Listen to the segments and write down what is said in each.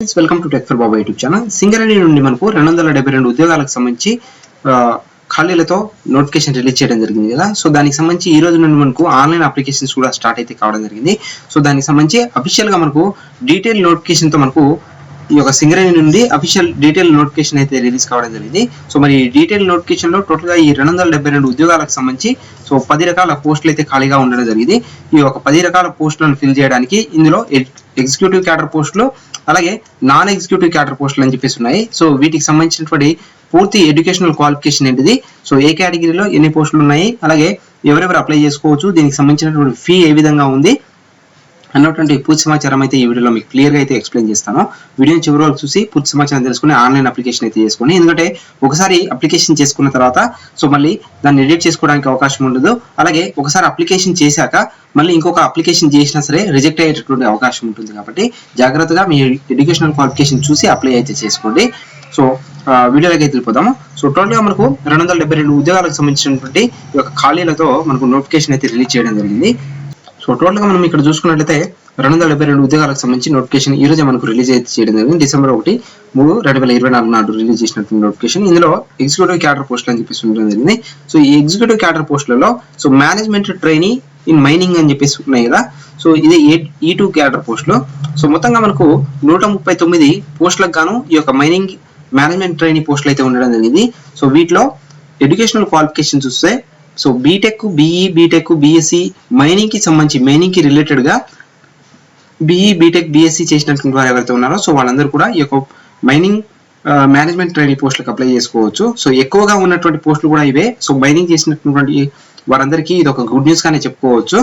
Welcome to tech for Baba YouTube channel Singareni నుండి మనకు రెండు వందల డెబ్బై రెండు ఉద్యోగాలకు సంబంధించి ఖాళీలతో నోటిఫికేషన్ రిలీజ్ చేయడం జరిగింది కదా. సో దానికి సంబంధించి ఈ రోజు నుండి మనకు ఆన్లైన్ అప్లికేషన్స్ కూడా స్టార్ట్ అయితే కావడం జరిగింది. సో దానికి సంబంధించి అఫీషియల్గా మనకు డీటెయిల్ నోటిఫికేషన్తో మనకు ఈ యొక్క సింగరేణి నుండి అఫీషియల్ డీటెయిల్ నోటిఫికేషన్ అయితే రిలీజ్ కావడం జరిగింది. సో మరి డీటెయిల్ నోటిఫికేషన్లో లో టోటల్గా ఈ రెండు వందల డెబ్బై రెండు ఉద్యోగాలకు సంబంధించి సో పది రకాల పోస్టులు అయితే ఖాళీగా ఉండడం జరిగింది. ఈ యొక్క పది రకాల పోస్టులను ఫిల్ చేయడానికి ఇందులో ఎగ్జిక్యూటివ్ క్యాడర్ పోస్టులు అలాగే నాన్ ఎగ్జిక్యూటివ్ క్యాడర్ పోస్టులు అని చెప్పేసి ఉన్నాయి. సో వీటికి సంబంధించినటువంటి పూర్తి ఎడ్యుకేషనల్ క్వాలిఫికేషన్ ఏంటిది? సో ఏ కేటగిరీలో ఎన్ని పోస్టులు ఉన్నాయి? అలాగే ఎవరెవరు అప్లై చేసుకోవచ్చు? దీనికి సంబంధించినటువంటి ఫీ ఏ విధంగా ఉంది? అన్నటువంటి పూర్తి సమాచారం అయితే ఈ వీడియోలో మీకు క్లియర్గా అయితే ఎక్స్ప్లెయిన్ చేస్తాను. వీడియోని చివరి వరకు చూసి పూర్తి సమాచారం తెలుసుకుని ఆన్లైన్ అప్లికేషన్ అయితే చేసుకోండి. ఎందుకంటే ఒకసారి అప్లికేషన్ చేసుకున్న తర్వాత సో మళ్ళీ దాన్ని ఎడిట్ చేసుకోవడానికి అవకాశం ఉండదు. అలాగే ఒకసారి అప్లికేషన్ చేశాక మళ్ళీ ఇంకొక అప్లికేషన్ చేసినా సరే రిజెక్ట్ అయ్యేటటువంటి అవకాశం ఉంటుంది కాబట్టి జాగ్రత్తగా మీ ఎడ్యుకేషనల్ క్వాలిఫికేషన్ చూసి అప్లై అయితే చేసుకోండి. సో వీడియోలోకి అయితే వెళ్ళిపోదాము. సో టోటల్గా మనకు రెండు వందల డెబ్బై రెండు ఉద్యోగాలకు సంబంధించినటువంటి ఈ యొక్క ఖాళీలతో మనకు నోటిఫికేషన్ అయితే రిలీజ్ చేయడం జరిగింది. సో టోటల్గా మనం ఇక్కడ చూసుకున్నట్లయితే రెండు వందల డెబ్బై రెండు ఉద్యోగాలకు సంబంధించి నోటిఫికేషన్ ఈ రోజు మనకు రిలీజ్ అయితే చేయడం జరిగింది. డిసెంబర్ ఒకటి మూడు రెండు వేల ఇరవై నాలుగు నాడు రిలీజ్ చేసినటువంటి నోటిఫికేషన్ ఇందులో ఎగ్జిక్యూటివ్ క్యాడర్ పోస్టులు అని చెప్పేసి ఉండడం జరిగింది. సో ఈ executive cadre పోస్టులలో so management trainee in mining అని చెప్పేసి ఉన్నాయి కదా. సో ఇది ఈ టూ క్యాడర్ పోస్టులు సో మొత్తంగా మనకు నూట ముప్పై తొమ్మిది పోస్టులకు గాను ఈ యొక్క మైనింగ్ మేనేజ్మెంట్ ట్రైనింగ్ పోస్టులు అయితే ఉండడం జరిగింది. సో వీటిలో ఎడ్యుకేషనల్ క్వాలిఫికేషన్ చూస్తే so B Tech B E B Tech B Sc మైనింగ్కి సంబంధించి మైనింగ్కి రిలేటెడ్గా బీఈ బీటెక్ బీఎస్సీ చేసినటువంటి వారు ఎవరైతే ఉన్నారో సో వాళ్ళందరూ కూడా ఈ యొక్క మైనింగ్ మేనేజ్మెంట్ ట్రైనింగ్ పోస్టులకు అప్లై చేసుకోవచ్చు. సో ఎక్కువగా ఉన్నటువంటి పోస్టులు కూడా ఇవే. సో మైనింగ్ చేసినటువంటి వారందరికీ ఇది ఒక గుడ్ న్యూస్ గానే చెప్పుకోవచ్చు.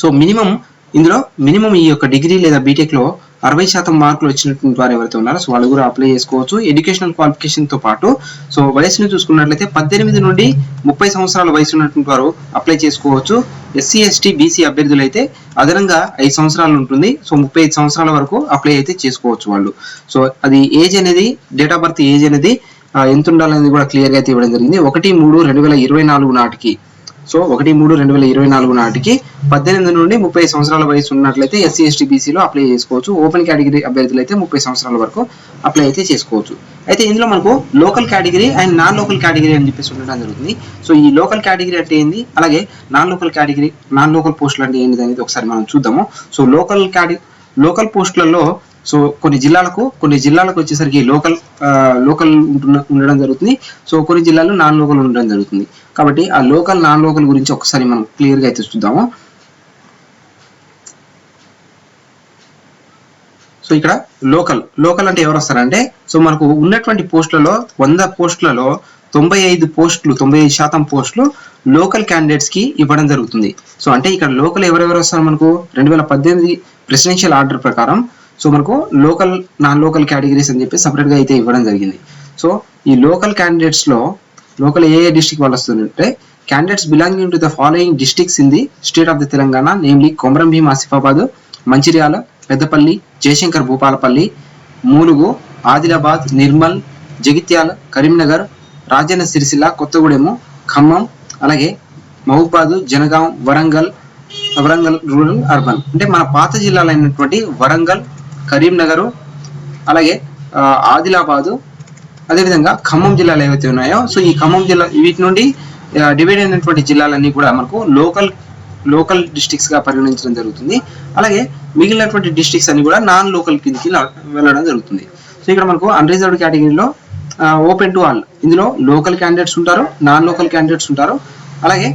సో మినిమం ఇందులో మినిమం ఈ యొక్క డిగ్రీ లేదా బీటెక్లో అరవై శాతం మార్కులు వచ్చినటువంటి వారు ఎవరైతే ఉన్నారో సో వాళ్ళు కూడా అప్లై చేసుకోవచ్చు. ఎడ్యుకేషనల్ క్వాలిఫికేషన్తో పాటు సో వయసును చూసుకున్నట్లయితే పద్దెనిమిది నుండి ముప్పై సంవత్సరాల వయసు ఉన్నటువంటి వారు అప్లై చేసుకోవచ్చు. ఎస్సీ ఎస్టీ బీసీ అభ్యర్థులు అయితే అదనంగా ఐదు సంవత్సరాలు ఉంటుంది. సో ముప్పై ఐదు సంవత్సరాల వరకు అప్లై అయితే చేసుకోవచ్చు వాళ్ళు. సో అది ఏజ్ అనేది డేట్ ఆఫ్ బర్త్ ఏజ్ అనేది ఎంత ఉండాలనేది కూడా క్లియర్గా అయితే ఇవ్వడం జరిగింది. ఒకటి మూడు రెండు వేల ఇరవై నాలుగు నాటికి. సో ఒకటి మూడు రెండు వేల ఇరవై నాలుగు నాటికి పద్దెనిమిది నుండి ముప్పై సంవత్సరాల వయసు ఉన్నట్లయితే ఎస్సీ ఎస్టీ బీసీలో అప్లై చేసుకోవచ్చు. ఓపెన్ కేటగిరీ అభ్యర్థులు అయితే ముప్పై సంవత్సరాల వరకు అప్లై అయితే చేసుకోవచ్చు. అయితే ఇందులో మనకు local category and non local category అని చెప్పేసి ఉండడం జరుగుతుంది. సో ఈ లోకల్ కేటగిరీ అంటే ఏంది? అలాగే non local category non local పోస్టులు అంటే ఏంటి అనేది ఒకసారి మనం చూద్దాము. సో లోకల్ కేటగిరీ లోకల్ పోస్టులలో సో కొన్ని జిల్లాలకు కొన్ని జిల్లాలకు వచ్చేసరికి లోకల్ లోకల్ ఉంటున్న ఉండడం జరుగుతుంది. సో కొన్ని జిల్లాల్లో నాన్ లోకల్ ఉండడం జరుగుతుంది. కాబట్టి ఆ లోకల్ నాన్ లోకల్ గురించి ఒకసారి మనం క్లియర్గా అయితే చూద్దాము. సో ఇక్కడ లోకల్ లోకల్ అంటే ఎవరు వస్తారంటే సో మనకు ఉన్నటువంటి పోస్టులలో వంద పోస్టులలో తొంభై ఐదు పోస్టులు తొంభై ఐదు శాతం పోస్టులు లోకల్ క్యాండిడేట్స్కి ఇవ్వడం జరుగుతుంది. సో అంటే ఇక్కడ లోకల్ ఎవరెవరు వస్తారు మనకు? రెండు వేల పద్దెనిమిది ప్రెసిడెన్షియల్ ఆర్డర్ ప్రకారం సో మనకు లోకల్ నాన్ లోకల్ కేటగిరీస్ అని చెప్పి సపరేట్గా అయితే ఇవ్వడం జరిగింది. సో ఈ లోకల్ క్యాండిడేట్స్లో లోకల్ ఏ ఏ డిస్ట్రిక్ట్ వాళ్ళు వస్తుందంటే candidates belonging to the following districts in the state of the Telangana namely Komaram Bheem Asifabad Mancherial Peddapalli Jayashankar Bhupalpally Mulugu Adilabad Nirmal Jagtial Karimnagar Rajanna Sircilla Kothagudem Khammam అలాగే మహబూబాద్ జనగాం వరంగల్ వరంగల్ రూరల్ అర్బన్ అంటే మన పాత జిల్లాలైనటువంటి వరంగల్ కరీంనగర్ అలాగే ఆదిలాబాదు అదేవిధంగా ఖమ్మం జిల్లాలు ఏవైతే ఉన్నాయో సో ఈ ఖమ్మం జిల్లా వీటి నుండి డివైడ్ అయినటువంటి జిల్లాలన్నీ కూడా మనకు లోకల్ లోకల్ డిస్టిక్స్గా పరిగణించడం జరుగుతుంది. అలాగే మిగిలినటువంటి డిస్ట్రిక్ట్స్ అన్ని కూడా నాన్ లోకల్ కిందకి వెళ్ళడం జరుగుతుంది. సో ఇక్కడ మనకు అన్రిజర్వ్డ్ కేటగిరీలో ఓపెన్ టు ఆల్ ఇందులో లోకల్ క్యాండిడేట్స్ ఉంటారు నాన్ లోకల్ క్యాండిడేట్స్ ఉంటారు. అలాగే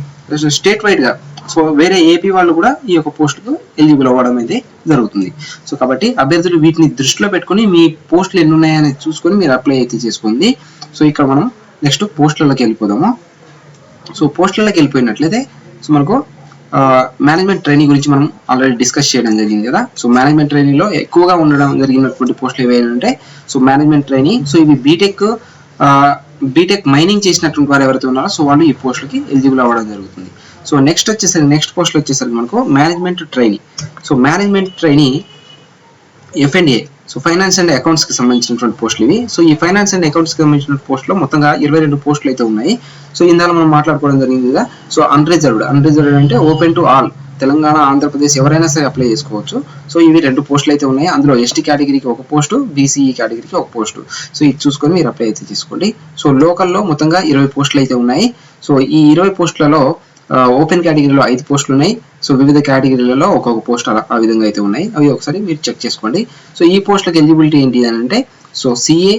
స్టేట్ వైడ్గా సో వేరే ఏపీ వాళ్ళు కూడా ఈ యొక్క పోస్టులకు ఎలిజిబుల్ అవ్వడం అయితే జరుగుతుంది. సో కాబట్టి అభ్యర్థులు వీటిని దృష్టిలో పెట్టుకొని మీ పోస్టులు ఎన్ని ఉన్నాయని చూసుకొని మీరు అప్లై అయితే చేసుకోండి. సో ఇక్కడ మనం నెక్స్ట్ పోస్టులలోకి వెళ్ళిపోదాము. సో పోస్టులలోకి వెళ్ళిపోయినట్లయితే సో మనకు మేనేజ్మెంట్ ట్రైనింగ్ గురించి మనం ఆల్రెడీ డిస్కస్ చేయడం జరిగింది కదా. సో మేనేజ్మెంట్ ట్రైనింగ్లో ఎక్కువగా ఉండడం జరిగినటువంటి పోస్టులు ఏవైనా సో మేనేజ్మెంట్ ట్రైనింగ్ సో ఇవి B Tech B Tech mining చేసినటువంటి వారు ఎవరైతే ఉన్నారో సో వాళ్ళు ఈ పోస్టులకి ఎలిజిబుల్ అవ్వడం జరుగుతుంది. సో నెక్స్ట్ వచ్చేసరికి నెక్స్ట్ పోస్ట్లో వచ్చేసరికి మనకు management trainee so management trainee F M D A so finance and అకౌంట్స్కి సంబంధించినటువంటి పోస్టులు ఇవి. సో ఈ ఫైనాన్స్ అండ్ అకౌంట్స్కి సంబంధించిన పోస్టులో మొత్తంగా ఇరవై రెండు పోస్టులు అయితే ఉన్నాయి. సో ఇందాక మనం మాట్లాడుకోవడం జరిగింది కదా. సో అన్రిజర్వ్డ్ అన్రిజర్వ్డ్ అంటే open to all Telangana Andhra Pradesh ఎవరైనా సరే అప్లై చేసుకోవచ్చు. సో ఇవి రెండు పోస్టులు అయితే ఉన్నాయి. అందులో ఎస్టీ కేటగిరీకి ఒక పోస్టు బీసీఈ కేటగిరీకి ఒక పోస్టు సో ఇది చూసుకొని మీరు అప్లై అయితే చేసుకోండి సో లోకల్లో మొత్తంగా ఇరవై పోస్టులు అయితే ఉన్నాయి. సో ఈ ఇరవై పోస్టులలో ఓపెన్ కేటగిరీలో ఐదు పోస్టులు ఉన్నాయి. సో వివిధ కేటగిరీలలో ఒక్కొక్క పోస్ట్ అలా ఆ విధంగా అయితే ఉన్నాయి. అవి ఒకసారి మీరు చెక్ చేసుకోండి. సో ఈ పోస్టులకు ఎలిజిబిలిటీ ఏంటి అని అంటే సో సిఏ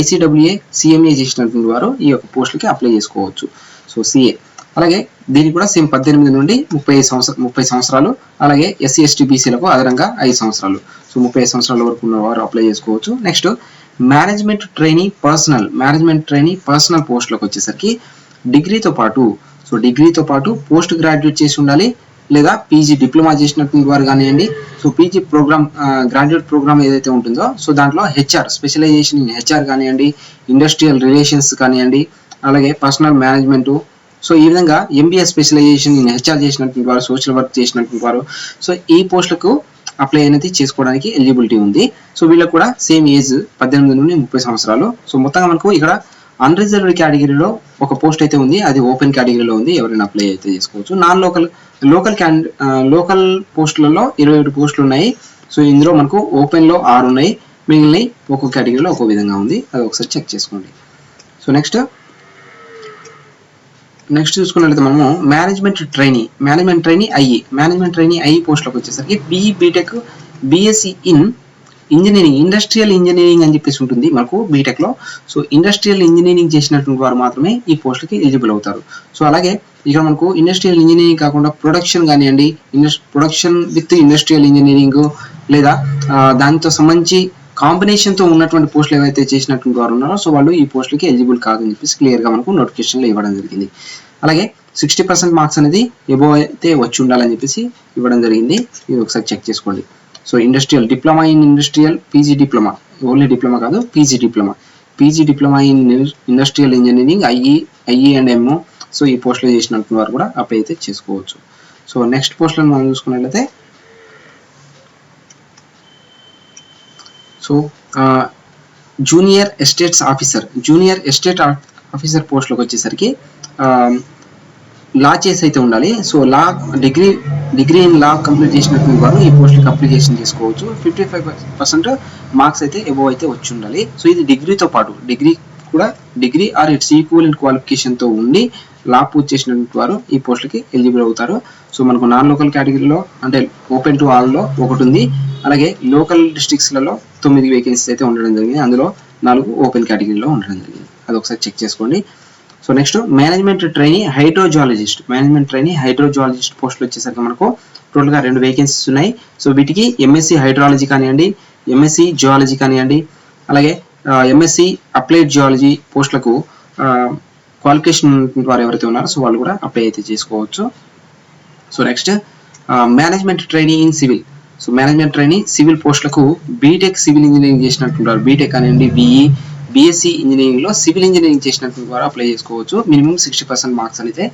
ఐసీడబ్ల్యూఏ సిఎంఏ చేసినటువంటి వారు ఈ యొక్క పోస్టులకి అప్లై చేసుకోవచ్చు. సో సిఏ అలాగే దీనికి కూడా సేమ్ పద్దెనిమిది నుండి ముప్పై సంవత్సరం ముప్పై సంవత్సరాలు అలాగే ఎస్సీ ఎస్టీ బీసీలకు అదనంగా ఐదు సంవత్సరాలు. సో ముప్పై ఐదు సంవత్సరాల వరకు ఉన్న వారు అప్లై చేసుకోవచ్చు. Next management training personnel management training personnel పోస్టులకు వచ్చేసరికి డిగ్రీతో పాటు సో డిగ్రీతో పాటు పోస్ట్ గ్రాడ్యుయేట్ చేసి ఉండాలి లేదా పీజీ డిప్లొమా చేసినటువంటి వారు కానివ్వండి. So P G program graduate program ఏదైతే ఉంటుందో సో దాంట్లో H R specialization in H R కానివ్వండి ఇండస్ట్రియల్ రిలేషన్స్ కానివ్వండి అలాగే పర్సనల్ మేనేజ్మెంట్ సో ఈ విధంగా ఎంబీఏ స్పెషలైజేషన్ ఇన్ హెచ్ఆర్ చేసినటువంటి వారు సోషల్ వర్క్ చేసినటువంటి వారు సో ఈ పోస్టులకు అప్లై అనేది చేసుకోవడానికి ఎలిజిబిలిటీ ఉంది. సో వీళ్ళకి కూడా సేమ్ ఏజ్ పద్దెనిమిది నుండి ముప్పై సంవత్సరాలు. సో మొత్తంగా మనకు ఇక్కడ అన్రిజర్వ్డ్ కేటగిరీలో ఒక పోస్ట్ అయితే ఉంది. అది ఓపెన్ కేటగిరీలో ఉంది. ఎవరైనా అప్లై అయితే చేసుకోవచ్చు. Non local local can local పోస్టులలో ఇరవై ఏడు పోస్టులు ఉన్నాయి. సో ఇందులో మనకు ఓపెన్లో ఆరు ఉన్నాయి. మిగిలిన ఒక్కో కేటగిరీలో ఒక్కో విధంగా ఉంది. అది ఒకసారి చెక్ చేసుకోండి. సో నెక్స్ట్ నెక్స్ట్ చూసుకున్నట్లయితే మనము management trainee management trainee IE management trainee IE పోస్టులకు వచ్చేసరికి BE BTech BSc in engineering industrial engineering అని చెప్పేసి ఉంటుంది మనకు బీటెక్లో సో ఇండస్ట్రియల్ ఇంజనీరింగ్ చేసినటువంటి వారు మాత్రమే ఈ పోస్టులకి ఎలిజిబుల్ అవుతారు. సో అలాగే ఇక్కడ మనకు ఇండస్ట్రియల్ ఇంజనీరింగ్ కాకుండా ప్రొడక్షన్ కానివ్వండి industrial production with industrial engineering లేదా దానితో సంబంధించి కాంబినేషన్తో ఉన్నటువంటి పోస్టులు ఏవైతే చేసినటువంటి వారు ఉన్నారో సో వాళ్ళు ఈ పోస్టులకి ఎలిజిబుల్ కాదని చెప్పేసి క్లియర్గా మనకు నోటిఫికేషన్లో ఇవ్వడం జరిగింది. అలాగే సిక్స్టీ పర్సెంట్ మార్క్స్ అనేది ఎబో అయితే వచ్చి ఉండాలని చెప్పేసి ఇవ్వడం జరిగింది. ఇది ఒకసారి చెక్ చేసుకోండి. So industrial diploma in industrial PG diploma only diploma కాదు PG diploma PG diploma in industrial engineering IE IE and MO so ఈ పోస్టులు చేసినటువంటి వారు కూడా అప్లై అయితే చేసుకోవచ్చు. సో నెక్స్ట్ పోస్టులను మనం చూసుకున్నట్లయితే so junior estates officer junior estate officer పోస్టులకు వచ్చేసరికి లా చేసి అయితే ఉండాలి. So law degree degree in law complete చేసినటువంటి వారు ఈ పోస్ట్కి అప్లికేషన్ చేసుకోవచ్చు. ఫిఫ్టీ ఫైవ్ పర్సెంట్ మార్క్స్ అయితే ఎబో అయితే వచ్చి ఉండాలి. సో ఇది డిగ్రీతో పాటు డిగ్రీ కూడా degree or its equal in క్వాలిఫికేషన్తో ఉండి లా పూర్తి చేసినటువంటి వారు ఈ పోస్టులకి ఎలిజిబుల్ అవుతారు. సో మనకు నాన్ లోకల్ కేటగిరీలో అంటే ఓపెన్ టు ఆల్లో ఒకటి ఉంది. అలాగే లోకల్ డిస్ట్రిక్ట్స్లలో తొమ్మిది వేకెన్సీస్ అయితే ఉండడం జరిగింది. అందులో నాలుగు ఓపెన్ కేటగిరీలో ఉండడం జరిగింది. అది ఒకసారి చెక్ చేసుకోండి. So next management trainee hydrogeologist management trainee hydrogeologist పోస్టులు వచ్చేసరికి మనకు టోటల్గా రెండు వేకెన్సీస్ ఉన్నాయి. సో వీటికి ఎంఎస్సి హైడ్రాలజీ కానివ్వండి ఎంఎస్సి జియాలజీ కానివ్వండి అలాగే ఎంఎస్సి అప్లైడ్ జియాలజీ పోస్టులకు క్వాలిఫికేషన్ వారు ఎవరైతే ఉన్నారో సో వాళ్ళు కూడా అప్లై అయితే చేసుకోవచ్చు. So next management training in civil so management training civil పోస్టులకు బీటెక్ సివిల్ ఇంజనీరింగ్ చేసినట్టుంటారు బీటెక్ కానివ్వండి బీఈ బీఎస్సీ ఇంజనీరింగ్లో సివిల్ ఇంజనీరింగ్ చేసినటువంటి ద్వారా అప్లై చేసుకోవచ్చు. మినిమం సిక్స్టీ పర్సెంట్ మార్క్స్ అయితే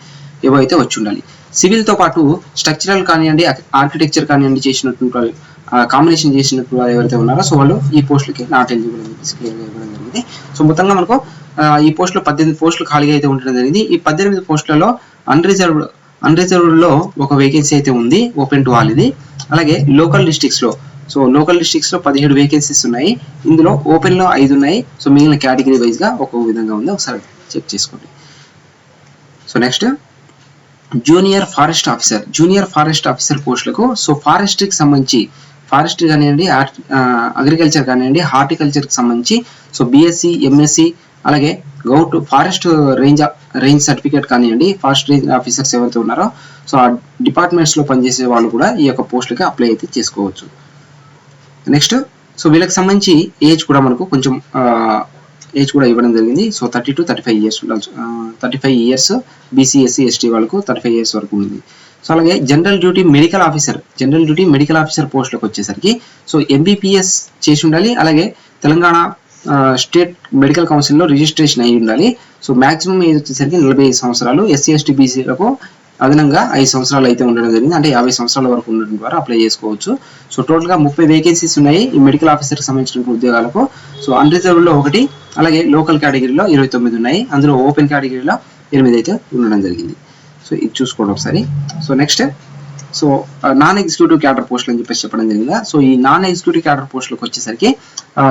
ఏవైతే వచ్చి ఉండాలి. సివిల్తో పాటు స్ట్రక్చరల్ కానివ్వండి ఆర్కిటెక్చర్ కానివ్వండి చేసినటువంటి కాంబినేషన్ చేసినట్టు వాళ్ళు ఎవరైతే ఉన్నారో సో వాళ్ళు ఈ పోస్టులకి నాట్ ఎలిజిబుల్ అని చెప్పేసి క్లియర్గా ఇవ్వడం జరిగింది. సో మొత్తంగా మనకు ఈ పోస్టులో పద్దెనిమిది పోస్టులు ఖాళీగా అయితే ఉండడం జరిగింది. ఈ పద్దెనిమిది పోస్టులలో అన్రిజర్వ్డ్ అన్రిజర్వ్డ్లో ఒక వేకెన్సీ అయితే ఉంది ఓపెన్ టు ఆల్ ఇది. అలాగే లోకల్ డిస్టిక్స్లో సో లోకల్ డిస్ట్రిక్ట్స్లో పదిహేడు వేకెన్సీస్ ఉన్నాయి. ఇందులో ఓపెన్లో ఐదు ఉన్నాయి. సో మిగిలిన కేటగిరీ వైజ్గా ఒక్కొక్క విధంగా ఉంది. ఒకసారి చెక్ చేసుకోండి. So next junior forest officer junior forest officer పోస్టులకు సో ఫారెస్ట్కి సంబంధించి ఫారెస్ట్ కానివ్వండి అగ్రికల్చర్ కానివ్వండి హార్టికల్చర్కి సంబంధించి సో బిఎస్సి ఎంఎస్సి అలాగే govt forest range range certificate కానివ్వండి ఫారెస్ట్ రేంజ్ ఆఫీసర్స్ ఎవరైతే ఉన్నారో సో ఆ డిపార్ట్మెంట్స్లో పనిచేసే వాళ్ళు కూడా ఈ యొక్క పోస్టులకి అప్లై అయితే చేసుకోవచ్చు. నెక్స్ట్ సో వీళ్ళకి సంబంధించి ఏజ్ కూడా మనకు కొంచెం ఏజ్ కూడా ఇవ్వడం జరిగింది. So thirty to thirty five years ఉండాలి thirty five years BC SC ST వాళ్ళకు థర్టీ ఫైవ్ ఇయర్స్ వరకు ఉంది. సో అలాగే general duty medical officer general duty medical officer పోస్టులకు వచ్చేసరికి సో ఎంబీపీఎస్ చేసి ఉండాలి. అలాగే తెలంగాణ స్టేట్ మెడికల్ కౌన్సిల్లో రిజిస్ట్రేషన్ అయి ఉండాలి. సో మాక్సిమం ఏజ్ వచ్చేసరికి నలభై ఐదు సంవత్సరాలు. ఎస్సీ ఎస్టీ బీసీలకు అదనంగా ఐదు సంవత్సరాలు అయితే ఉండడం జరిగింది. అంటే యాభై సంవత్సరాల వరకు ఉండడం ద్వారా అప్లై చేసుకోవచ్చు. సో టోటల్గా ముప్పై వేకెన్సీస్ ఉన్నాయి ఈ మెడికల్ ఆఫీసర్కి సంబంధించిన ఉద్యోగాలకు. సో అన్రిజర్వ్డ్లో ఒకటి అలాగే లోకల్ కేటగిరీలో ఇరవై తొమ్మిది ఉన్నాయి. అందులో ఓపెన్ కేటగిరీలో ఎనిమిది అయితే ఉండడం జరిగింది. సో ఇది చూసుకోవడం ఒకసారి. So next so non executive cadre పోస్టులు అని చెప్పేసి చెప్పడం జరిగింది? సో ఈ నాన్ ఎగ్జిక్యూటివ్ క్యాడర్ పోస్టులకు వచ్చేసరికి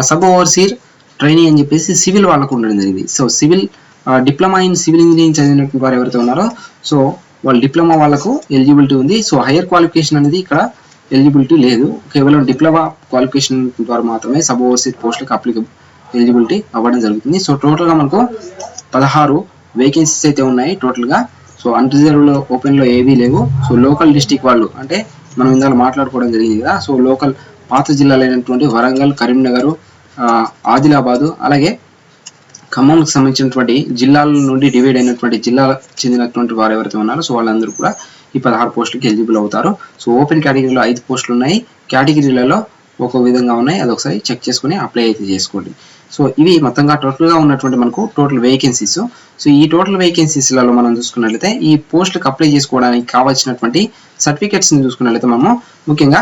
సబ్ ఓవర్సీర్ ట్రైనింగ్ అని చెప్పేసి సివిల్ వాళ్ళకు ఉండడం జరిగింది. So civil diploma in civil engineering చదివినటువంటి వారు ఎవరైతే ఉన్నారో సో వాళ్ళు డిప్లొమా వాళ్ళకు ఎలిజిబిలిటీ ఉంది. సో హైయర్ క్వాలిఫికేషన్ అనేది ఇక్కడ ఎలిజిబిలిటీ లేదు. కేవలం డిప్లొమా క్వాలిఫికేషన్ ద్వారా మాత్రమే సబ్ ఓవర్సీస్ పోస్టులకు అప్లికబుల్ ఎలిజిబిలిటీ అవ్వడం జరుగుతుంది. సో టోటల్గా మనకు పదహారు వేకెన్సీస్ అయితే ఉన్నాయి టోటల్గా. సో అన్రిజర్వ్లో ఓపెన్లో ఏవీ లేవు. సో లోకల్ డిస్టిక్ వాళ్ళు అంటే మనం ఇందాక మాట్లాడుకోవడం జరిగింది కదా. సో లోకల్ పాత జిల్లాలైనటువంటి వరంగల్ కరీంనగర్ ఆదిలాబాదు అలాగే ఖమ్మంకి సంబంధించినటువంటి జిల్లాల నుండి డివైడ్ అయినటువంటి జిల్లాల చెందినటువంటి వారు ఎవరైతే ఉన్నారో సో వాళ్ళందరూ కూడా ఈ పదహారు పోస్టులకి ఎలిజిబుల్ అవుతారు. సో ఓపెన్ కేటగిరీలో ఐదు పోస్టులు ఉన్నాయి. కేటగిరీలలో ఒక విధంగా ఉన్నాయి. అది ఒకసారి చెక్ చేసుకుని అప్లై అయితే చేసుకోండి. సో ఇవి మొత్తంగా టోటల్గా ఉన్నటువంటి మనకు టోటల్ వేకెన్సీస్ సో ఈ టోటల్ వేకెన్సీస్లలో మనం చూసుకున్నట్లయితే ఈ పోస్టులకు అప్లై చేసుకోవడానికి కావాల్సినటువంటి సర్టిఫికేట్స్ని చూసుకున్నట్లయితే మనము ముఖ్యంగా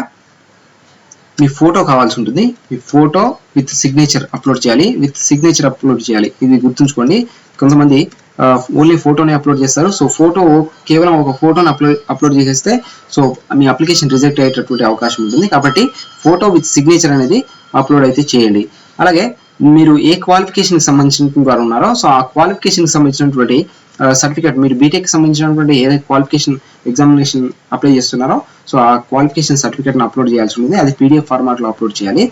మీ ఫోటో కావాల్సి ఉంటుంది. మీ ఫోటో విత్ సిగ్నేచర్ అప్లోడ్ చేయాలి. విత్ సిగ్నేచర్ అప్లోడ్ చేయాలి. ఇది గుర్తుంచుకోండి. కొంతమంది ఓన్లీ ఫోటోని అప్లోడ్ చేస్తారు. సో ఫోటో కేవలం ఒక ఫోటోని అప్లోడ్ అప్లోడ్ చేసేస్తే సో మీ అప్లికేషన్ రిజెక్ట్ అయ్యేటటువంటి అవకాశం ఉంటుంది. కాబట్టి ఫోటో విత్ సిగ్నేచర్ అనేది అప్లోడ్ అయితే చేయండి. అలాగే మీరు ఏ క్వాలిఫికేషన్కి సంబంధించిన వారు ఉన్నారో సో ఆ క్వాలిఫికేషన్కి సంబంధించినటువంటి సర్టిఫికేట్ మీరు బీటెక్ సంబంధించినటువంటి ఏదైతే క్వాలిఫికేషన్ ఎగ్జామినేషన్ అప్లై చేస్తున్నారో సో ఆ క్వాలిఫికేషన్ సర్టిఫికేట్ని అప్లోడ్ చేయాల్సి ఉంటుంది. అది పీడిఎఫ్ ఫార్మాట్లో అప్లోడ్ చేయాలి.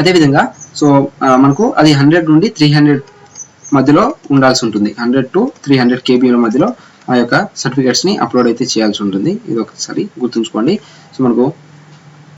అదేవిధంగా సో మనకు అది హండ్రెడ్ నుండి త్రీ హండ్రెడ్ మధ్యలో ఉండాల్సి ఉంటుంది. హండ్రెడ్ టు త్రీ హండ్రెడ్ కేబీల మధ్యలో ఆ యొక్క సర్టిఫికేట్స్ని అప్లోడ్ అయితే చేయాల్సి ఉంటుంది. ఇది ఒకసారి గుర్తుంచుకోండి. సో మనకు